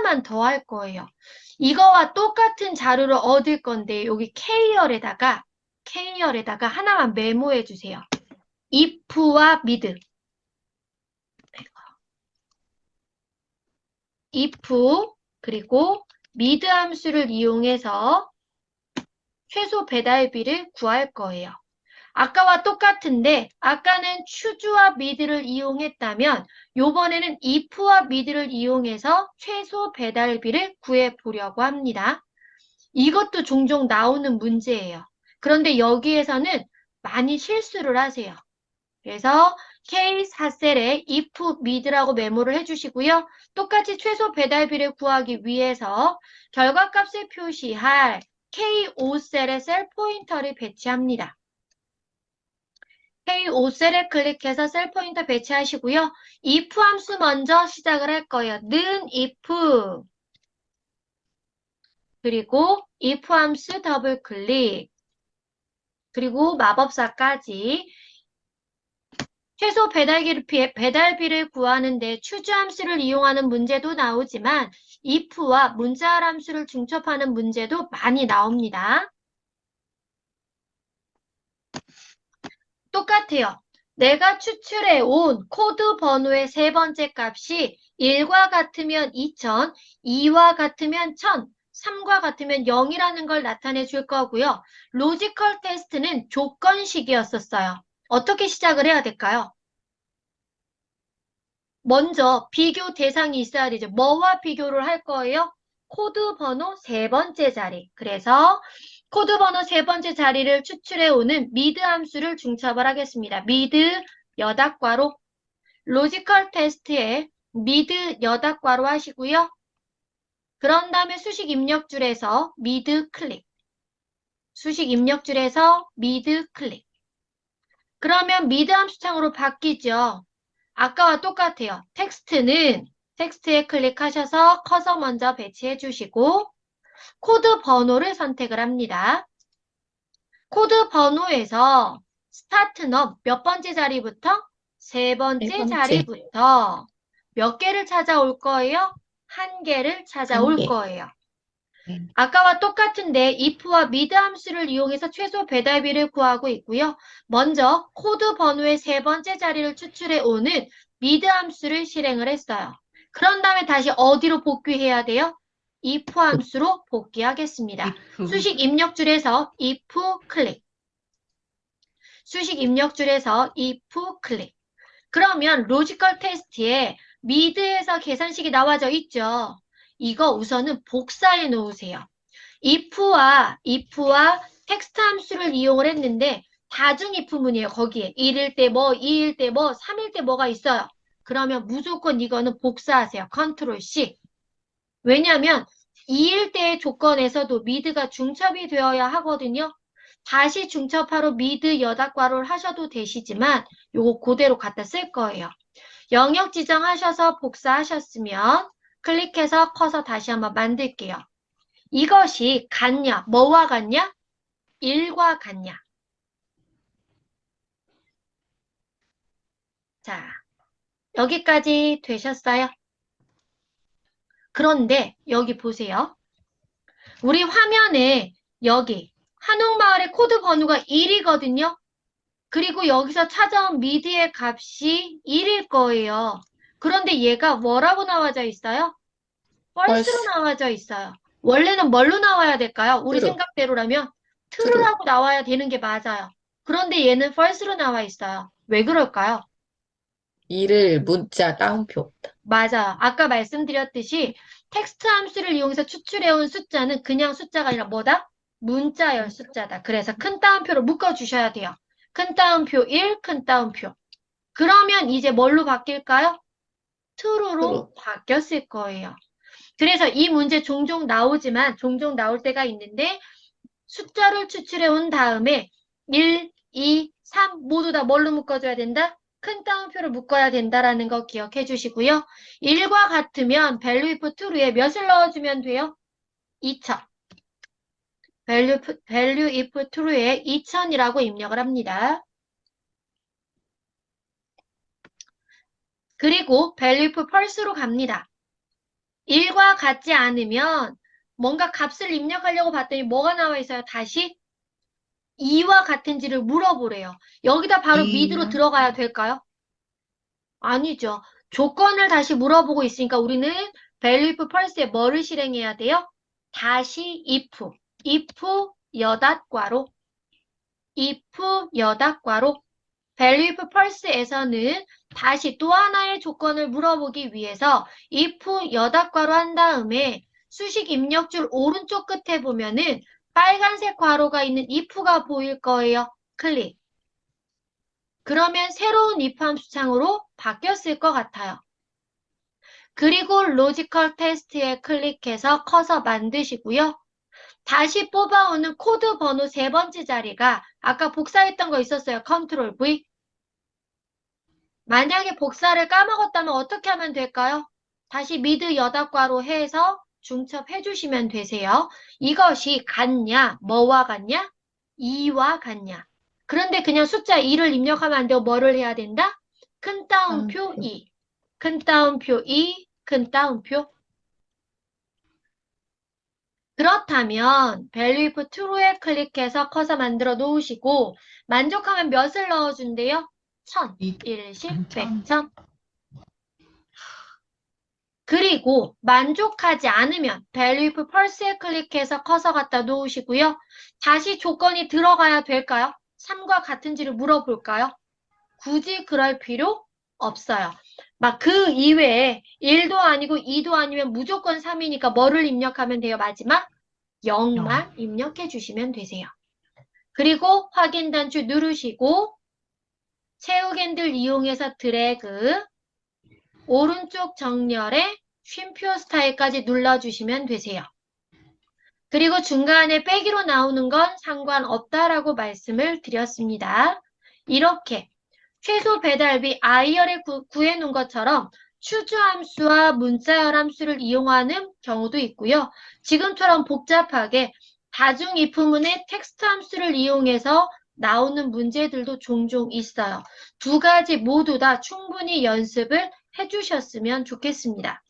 하나만 더 할 거예요. 이거와 똑같은 자료를 얻을 건데 여기 K열에다가 K열에다가 하나만 메모해 주세요. if와 mid. if 그리고 mid 함수를 이용해서 최소 배달비를 구할 거예요. 아까와 똑같은데 아까는 choose와 mid를 이용했다면 요번에는 if와 mid를 이용해서 최소 배달비를 구해 보려고 합니다. 이것도 종종 나오는 문제예요. 그런데 여기에서는 많이 실수를 하세요. 그래서 K4셀에 if mid라고 메모를 해주시고요. 똑같이 최소 배달비를 구하기 위해서 결과값을 표시할 K5셀에 셀 포인터를 배치합니다. K5셀에 클릭해서 셀 포인터 배치하시고요. if 함수 먼저 시작을 할 거예요. 는 if 그리고 if 함수 더블 클릭 그리고 마법사까지 최소 피해 배달비를 구하는데 추주 함수를 이용하는 문제도 나오지만 if와 문자열 함수를 중첩하는 문제도 많이 나옵니다. 똑같아요. 내가 추출해 온 코드 번호의 세 번째 값이 1과 같으면 2000, 2와 같으면 1000, 3과 같으면 0이라는 걸 나타내 줄 거고요. 로지컬 테스트는 조건식이었었어요. 어떻게 시작을 해야 될까요? 먼저 비교 대상이 있어야 되죠. 뭐와 비교를 할 거예요? 코드 번호 세 번째 자리. 그래서 코드 번호 세 번째 자리를 추출해 오는 미드 함수를 중첩을 하겠습니다. 미드 여닫과로 로지컬 테스트에 미드 여닫과로 하시고요. 그런 다음에 수식 입력줄에서 미드 클릭. 수식 입력줄에서 미드 클릭. 그러면 미드 함수창으로 바뀌죠. 아까와 똑같아요. 텍스트는 텍스트에 클릭하셔서 커서 먼저 배치해 주시고 코드 번호를 선택을 합니다. 코드 번호에서 스타트 넘몇 번째 자리부터? 세 번째, 네 번째. 자리부터 몇 개를 찾아올 거예요? 한 개를 찾아올 한 개. 거예요. 네. 아까와 똑같은데 if와 mid 함수를 이용해서 최소 배달비를 구하고 있고요. 먼저 코드 번호의 세 번째 자리를 추출해 오는 mid 함수를 실행을 했어요. 그런 다음에 다시 어디로 복귀해야 돼요? If 함수로 복귀하겠습니다. if. 수식 입력줄에서 if 클릭. 수식 입력줄에서 if 클릭. 그러면 로지컬 테스트에 미드에서 계산식이 나와져 있죠. 이거 우선은 복사해 놓으세요. if와 if와 텍스트 함수를 이용을 했는데 다중 if문이에요. 거기에 1일 때 뭐, 2일 때 뭐, 3일 때 뭐가 있어요. 그러면 무조건 이거는 복사하세요. 컨트롤 C. 왜냐하면 2일 때의 조건에서도 미드가 중첩이 되어야 하거든요. 다시 중첩하러 미드 여닫과를 하셔도 되시지만 요거 그대로 갖다 쓸 거예요. 영역 지정하셔서 복사하셨으면 클릭해서 커서 다시 한번 만들게요. 이것이 같냐? 뭐와 같냐? 1과 같냐? 자, 여기까지 되셨어요? 그런데 여기 보세요. 우리 화면에 여기 한옥마을의 코드 번호가 1이거든요. 그리고 여기서 찾아온 미디의 값이 1일 거예요. 그런데 얘가 뭐라고 나와져 있어요? false로 false. 나와져 있어요. 원래는 뭘로 나와야 될까요? 우리 true. 생각대로라면 true. true라고 나와야 되는 게 맞아요. 그런데 얘는 false로 나와 있어요. 왜 그럴까요? 이를 문자 따옴표. 맞아요. 아까 말씀드렸듯이 텍스트 함수를 이용해서 추출해온 숫자는 그냥 숫자가 아니라 뭐다? 문자열 숫자다. 그래서 큰 따옴표로 묶어주셔야 돼요. 큰 따옴표 1, 큰 따옴표. 그러면 이제 뭘로 바뀔까요? true로 true. 바뀌었을 거예요. 그래서 이 문제 종종 나오지만 종종 나올 때가 있는데 숫자를 추출해 온 다음에 1, 2, 3 모두 다 뭘로 묶어줘야 된다? 큰 따옴표를 묶어야 된다라는 거 기억해 주시고요. 1과 같으면 value if true에 몇을 넣어주면 돼요? 2000. value, value if true에 2000이라고 입력을 합니다. 그리고 value if false로 갑니다. 1과 같지 않으면 뭔가 값을 입력하려고 봤더니 뭐가 나와 있어요? 다시 2와 같은지를 물어보래요. 여기다 바로 이요? mid로 들어가야 될까요? 아니죠. 조건을 다시 물어보고 있으니까 우리는 value if false에 뭐를 실행해야 돼요? 다시 if, if 여닫과로, if 여닫과로 value if false에서는 다시 또 하나의 조건을 물어보기 위해서 if 여닫과로 한 다음에 수식 입력줄 오른쪽 끝에 보면은 빨간색 괄호가 있는 if가 보일 거예요. 클릭. 그러면 새로운 if 함수 창으로 바뀌었을 것 같아요. 그리고 로지컬 테스트에 클릭해서 커서 만드시고요. 다시 뽑아오는 코드 번호 세 번째 자리가 아까 복사했던 거 있었어요. 컨트롤 V. 만약에 복사를 까먹었다면 어떻게 하면 될까요? 다시 미드 여닫과로 해서 중첩해 주시면 되세요. 이것이 같냐? 뭐와 같냐? 2와 같냐? 그런데 그냥 숫자 2를 입력하면 안 되고 뭐를 해야 된다? 큰 따옴표 2. 음, 음. 큰 따옴표 2, 큰 따옴표. 그렇다면 value if true에 클릭해서 커서 만들어 놓으시고 만족하면 몇을 넣어준대요? 1000, 10, 100, 1000. 그리고 만족하지 않으면 value if false에 클릭해서 커서 갖다 놓으시고요. 다시 조건이 들어가야 될까요? 3과 같은지를 물어볼까요? 굳이 그럴 필요 없어요. 막 그 이외에 1도 아니고 2도 아니면 무조건 3이니까 뭐를 입력하면 돼요? 마지막 0만 입력해 주시면 되세요. 그리고 확인 단추 누르시고 채우기 핸들 이용해서 드래그 오른쪽 정렬에 쉼표 스타일까지 눌러주시면 되세요. 그리고 중간에 빼기로 나오는 건 상관없다라고 말씀을 드렸습니다. 이렇게 최소 배달비 IR에 구해 놓은 것처럼 추주 함수와 문자열 함수를 이용하는 경우도 있고요. 지금처럼 복잡하게 다중 if문의 텍스트 함수를 이용해서 나오는 문제들도 종종 있어요. 두 가지 모두 다 충분히 연습을 해주셨으면 좋겠습니다.